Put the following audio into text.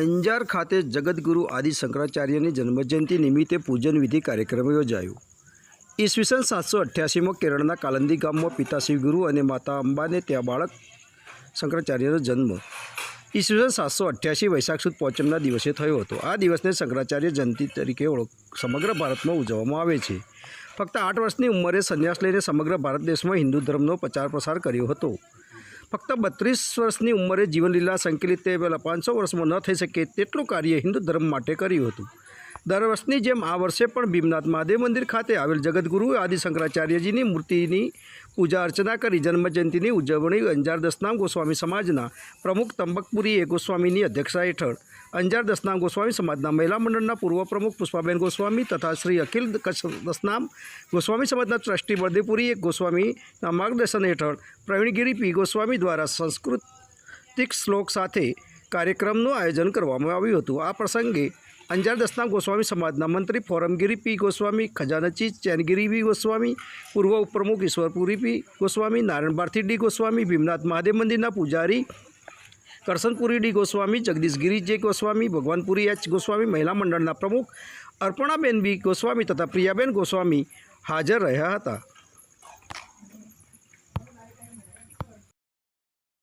અંજાર ખાતે જગદગુરુ આદિ શંકરાચાર્યની જન્મજયંતિ નિમિત્તે પૂજન વિધિ કાર્યક્રમ યોજાયો. ઈસવીસન સાતસો અઠ્યાસીમાં કેરળના કાલંદી ગામમાં પિતા શિવગુરુ અને માતા અંબાને ત્યાં બાળક શંકરાચાર્યનો જન્મ. ઈસવીસન સાતસો અઠ્યાસી વૈશાખ સુદ પાંચમના દિવસે થયો હતો. આ દિવસને શંકરાચાર્ય જયંતિ તરીકે ઓળખ સમગ્ર ભારતમાં ઉજવવામાં આવે છે. ફક્ત આઠ વર્ષની ઉંમરે સંન્યાસ લઈને સમગ્ર ભારત દેશમાં હિન્દુ ધર્મનો પ્રચાર પ્રસાર કર્યો હતો. ફક્ત બત્રીસ વર્ષની ઉંમરે જીવનલીલા સંકલિત તે પહેલાં પાંચસો વર્ષમાં ન થઈ શકે તેટલું કાર્ય હિન્દુ ધર્મ માટે કર્યું હતું. દર વર્ષની જેમ આ વર્ષે પણ ભીમનાથ મહાદેવ મંદિર ખાતે આવેલ જગતગુરુ આદિ શંકરાચાર્યજીની મૂર્તિની પૂજા અર્ચના કરી જન્મજયંતિની ઉજવણી અંજાર દસનામ ગોસ્વામી સમાજના પ્રમુખ તંબકપુરી એ ગોસ્વામીની અધ્યક્ષતા હેઠળ. અંજાર દસનામ ગોસ્વામી સમાજના મહિલા મંડળના પૂર્વ પ્રમુખ પુષ્પાબેન ગોસ્વામી તથા શ્રી અખિલ દસનામ ગોસ્વામી સમાજના ટ્રસ્ટી બળદેવપુરી એક ગોસ્વામીના માર્ગદર્શન હેઠળ પ્રવીણગીરી પી ગોસ્વામી દ્વારા સંસ્કૃતિક શ્લોક સાથે કાર્યક્રમનું આયોજન કરવામાં આવ્યું હતું. આ પ્રસંગે અંજાર દસના ગોસ્વામી સમાજના મંત્રી ફોરમગીરી પી ગોસ્વામી, ખજાનચી ચેનગીરી બી ગોસ્વામી, પૂર્વ ઉપપ્રમુખ ઈશ્વરપુરી પી ગોસ્વામી, નારાયણ ભારતી ડી ગોસ્વામી, ભીમનાથ મહાદેવ મંદિરના પૂજારી કરસનપુરી ડી ગોસ્વામી, જગદીશગીરી જે ગોસ્વામી, ભગવાનપુરી એચ ગોસ્વામી, મહિલા મંડળના પ્રમુખ અર્પણાબેન બી ગોસ્વામી તથા પ્રિયાબેન ગોસ્વામી હાજર રહ્યા હતા.